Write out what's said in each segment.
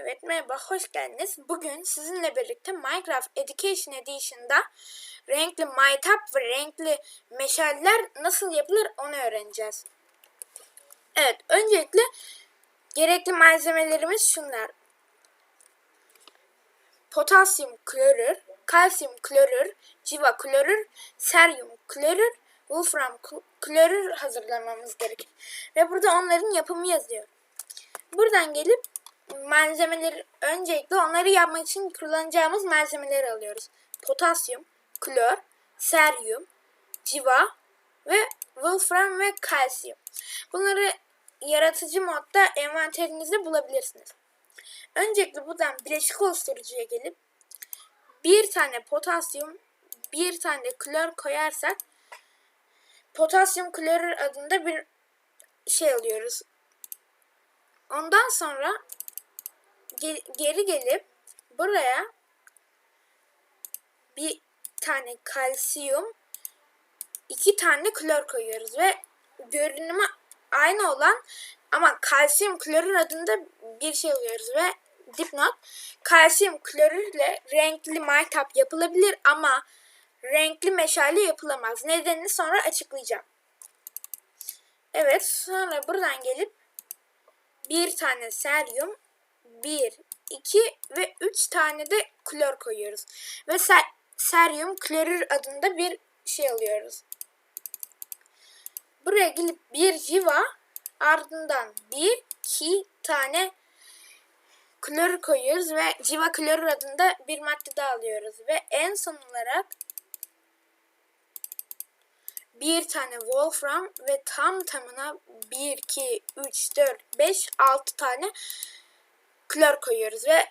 Evet merhaba hoş geldiniz. Bugün sizinle birlikte Minecraft Education Edition'da renkli maytap ve renkli meşaller nasıl yapılır onu öğreneceğiz. Evet öncelikle gerekli malzemelerimiz şunlar. Potasyum klorür, kalsiyum klorür, civa klorür, seryum klorür, wolfram kl- klorür hazırlamamız gerekir. Ve burada onların yapımı yazıyor. Buradan gelip malzemeleri öncelikle onları yapmak için kullanacağımız malzemeleri alıyoruz. Potasyum, klor, seryum, civa ve wolfram ve kalsiyum. Bunları yaratıcı modda envanterinizde bulabilirsiniz. Öncelikle buradan bileşik oluşturucuya gelip bir tane potasyum, bir tane klor koyarsak potasyum klorür adında bir şey alıyoruz. Ondan sonra ge- geri gelip buraya bir tane kalsiyum, iki tane klor koyuyoruz ve görünümü aynı olan ama kalsiyum klorür adında bir şey alıyoruz ve dipnot kalsiyum klorürle renkli maytap yapılabilir ama renkli meşale yapılamaz. Nedenini sonra açıklayacağım. Evet sonra buradan gelip bir tane seryum, bir, iki ve üç tane de klor koyuyoruz. Ve ser- seryum klorür adında bir şey alıyoruz. Buraya gelip bir civa ardından bir, iki tane klor koyuyoruz ve civa klorür adında bir madde daha alıyoruz. Ve en son olarak bir tane wolfram ve tam tamına 1, 2, 3, 4, 5, 6 tane klor koyuyoruz ve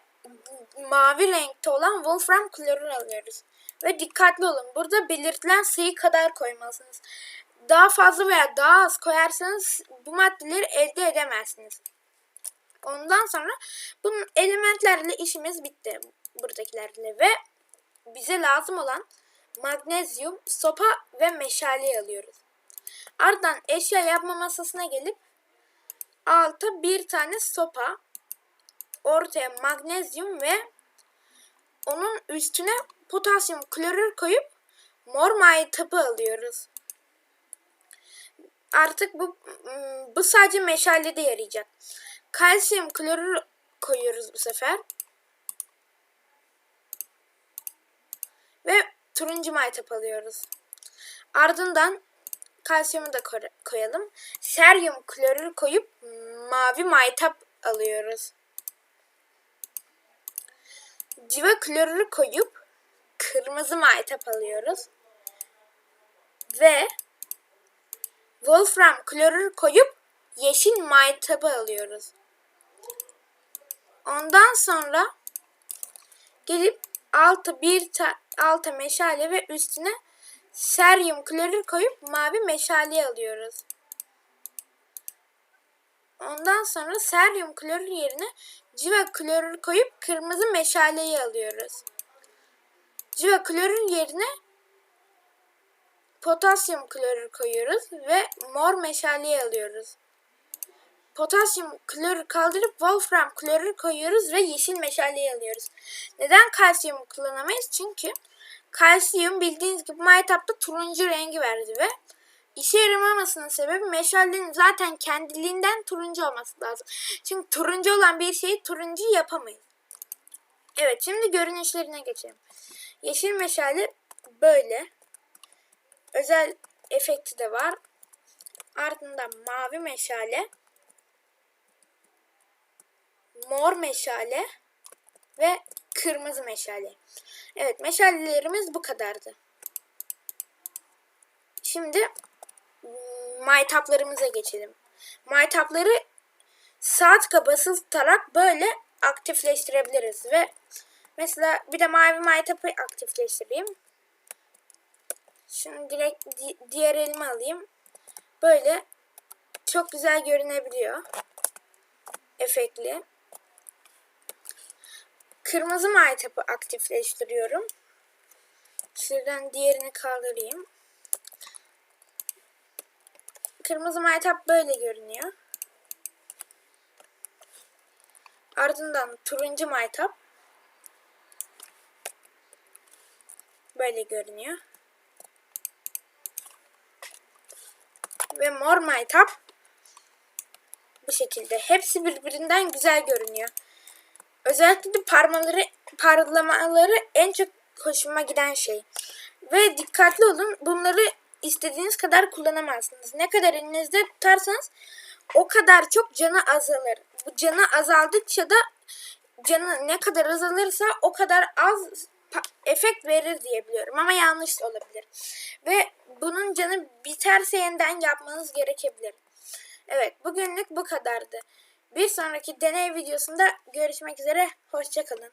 mavi renkte olan wolfram klorür alıyoruz. Ve dikkatli olun burada belirtilen sayı kadar koymalısınız. Daha fazla veya daha az koyarsanız bu maddeleri elde edemezsiniz. Ondan sonra bunun elementlerle işimiz bitti buradakilerle ve bize lazım olan magnezyum, sopa ve meşale alıyoruz. Ardından eşya yapma masasına gelip alta bir tane sopa, ortaya magnezyum ve onun üstüne potasyum klorür koyup mor maytabı alıyoruz. Artık bu bu sadece meşalede yarayacak. Kalsiyum klorür koyuyoruz bu sefer. Ve turuncu maytap alıyoruz. Ardından kalsiyumu da koy- koyalım. Seryum klorür koyup mavi maytap alıyoruz. Civa klorürü koyup kırmızı maytap alıyoruz. Ve Wolfram klorür koyup yeşil maytabı alıyoruz. Ondan sonra gelip altı bir ta, alta meşale ve üstüne seryum klorür koyup mavi meşale alıyoruz. Ondan sonra seryum klorür yerine civa klorür koyup kırmızı meşaleyi alıyoruz. Civa klorür yerine potasyum klorür koyuyoruz ve mor meşaleyi alıyoruz. Potasyum klorür kaldırıp wolfram klorür koyuyoruz ve yeşil meşaleyi alıyoruz. Neden kalsiyum kullanamayız? Çünkü kalsiyum bildiğiniz gibi maytapta turuncu rengi verdi ve işe yaramamasının sebebi meşalenin zaten kendiliğinden turuncu olması lazım. Çünkü turuncu olan bir şeyi turuncu yapamayız. Evet şimdi görünüşlerine geçelim. Yeşil meşale böyle. Özel efekti de var. Ardından mavi meşale. Mor meşale. Ve kırmızı meşale. Evet meşalelerimiz bu kadardı. Şimdi maytaplarımıza geçelim. Maytapları basılı tutarak böyle aktifleştirebiliriz ve mesela bir de mavi maytapı aktifleştireyim. Şimdi direkt di- diğer elime alayım. Böyle çok güzel görünebiliyor. Efektli. Kırmızı maytapı aktifleştiriyorum. Şuradan diğerini kaldırayım. Kırmızı maytap böyle görünüyor. Ardından turuncu maytap. Böyle görünüyor. Ve mor maytap. Bu şekilde. Hepsi birbirinden güzel görünüyor. Özellikle de parmaları, parlamaları en çok hoşuma giden şey. Ve dikkatli olun. Bunları istediğiniz kadar kullanamazsınız. Ne kadar elinizde tutarsanız o kadar çok canı azalır. Bu canı azaldıkça da canı ne kadar azalırsa o kadar az efekt verir diye biliyorum ama yanlış olabilir. Ve bunun canı biterse yeniden yapmanız gerekebilir. Evet bugünlük bu kadardı. Bir sonraki deney videosunda görüşmek üzere. Hoşçakalın.